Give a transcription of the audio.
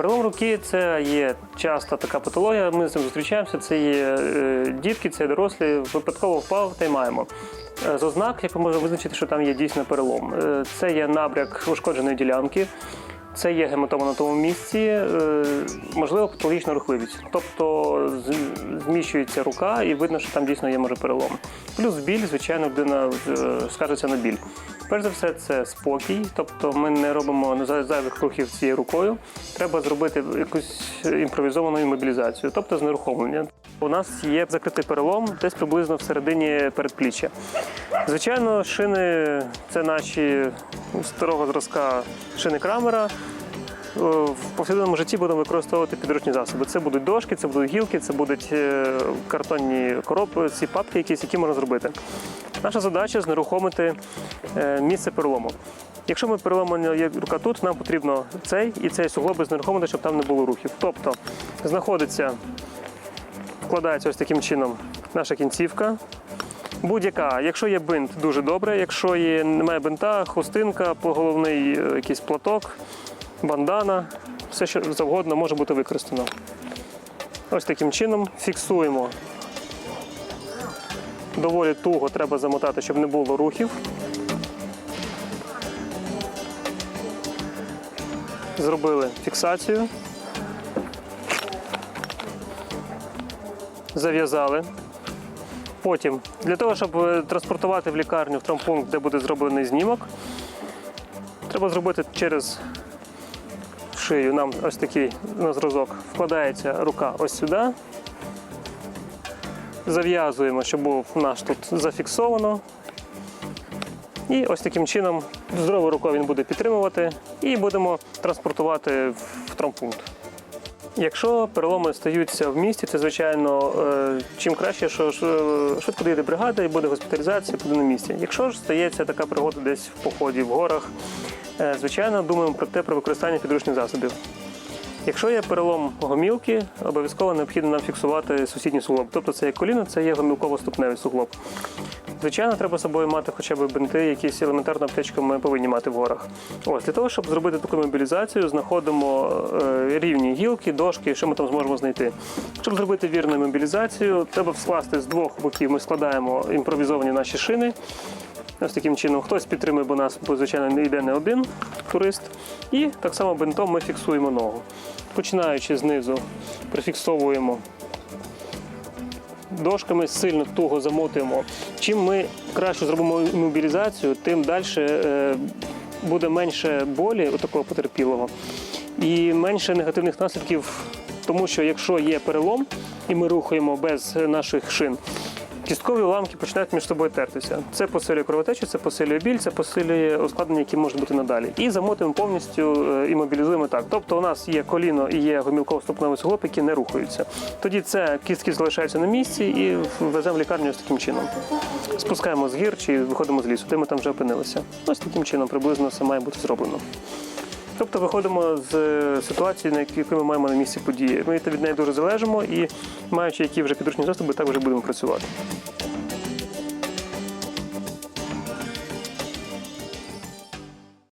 Перелом руки це є часто така патологія. Ми з цим зустрічаємося. Це є е, дітки, це дорослі, випадково впав та й маємо. Е, З ознак, як ми можемо визначити, що там є дійсно перелом. Е, Це є набряк ушкодженої ділянки, це є гематома на тому місці, можливо, патологічна рухливість. Тобто зміщується рука і видно, що там дійсно є може перелом. Плюс біль, звичайно, людина скажеться на біль. Перш за все, це спокій, тобто ми не робимо зай- зайвих рухів цією рукою. Треба зробити якусь імпровізовану імобілізацію, тобто знерухомлення. У нас є закритий перелом десь приблизно в середині передпліччя. Звичайно, шини це наші старого зразка шини крамера. Е, В повсякденному житті будемо використовувати підручні засоби. Це будуть дошки, це будуть гілки, це будуть е, картонні коробки, ці папки, якісь, які можна зробити. Наша задача знерухомити е, місце перелому. Якщо ми переломлена є рука тут, нам потрібно цей і цей суглоби знерухомити, щоб там не було рухів. Тобто знаходиться, вкладається ось таким чином наша кінцівка. Будь-яка, якщо є бинт, дуже добре. Якщо є, немає бинта, хустинка, головний якийсь платок, бандана, все що завгодно може бути використано. Ось таким чином фіксуємо. Доволі туго треба замотати, щоб не було рухів. Зробили фіксацію. Зав'язали. Потім, для того, щоб е, транспортувати в лікарню в травмпункт, де буде зроблений знімок, треба зробити через шию. Нам ось такий на зразок вкладається рука ось сюди. Зав'язуємо, щоб був наш тут зафіксовано. І ось таким чином здоровою рукою він буде підтримувати і будемо транспортувати в травмпункт. Якщо переломи стаються в місті, це звичайно е, чим краще, що е, швидко доїде бригада і буде госпіталізація, буде на місці. Якщо ж стається така пригода десь в поході в горах, е, звичайно, думаємо про те про використання підручних засобів. Якщо є перелом гомілки, обов'язково необхідно нам фіксувати сусідній суглоб. Тобто це є коліно, це є гомілково-ступневий суглоб. Звичайно, треба з собою мати хоча б бинти, якісь елементарну аптечку ми повинні мати в горах. Ось для того, щоб зробити таку мобілізацію, знаходимо е, рівні гілки, дошки, що ми там зможемо знайти. Щоб зробити вірну мобілізацію, треба скласти з двох боків. Ми складаємо імпровізовані наші шини. Ось таким чином хтось підтримує, бо нас, бо, звичайно, не йде не один турист. І так само бинтом ми фіксуємо ногу. Починаючи знизу, прифіксовуємо дошками сильно туго замотуємо. Чим ми краще зробимо мобілізацію, тим далі е, буде менше болі у такого потерпілого і менше негативних наслідків, тому що якщо є перелом і ми рухаємо без наших шин. Кісткові уламки починають між собою тертися. Це посилює кровотечу, це посилює біль, це посилює ускладнення, які можуть бути надалі. І замотуємо повністю е, і мобілізуємо так. Тобто у нас є коліно і є гомілково-ступневий суглоб, які не рухаються. Тоді це кістки залишаються на місці і веземо лікарню ось таким чином. Спускаємо з гір чи виходимо з лісу, де ми там вже опинилися. Ось таким чином приблизно все має бути зроблено. Тобто виходимо з е, ситуації, на яку ми маємо на місці події. Ми від неї дуже залежимо і, маючи які вже підручні засоби, так вже будемо працювати.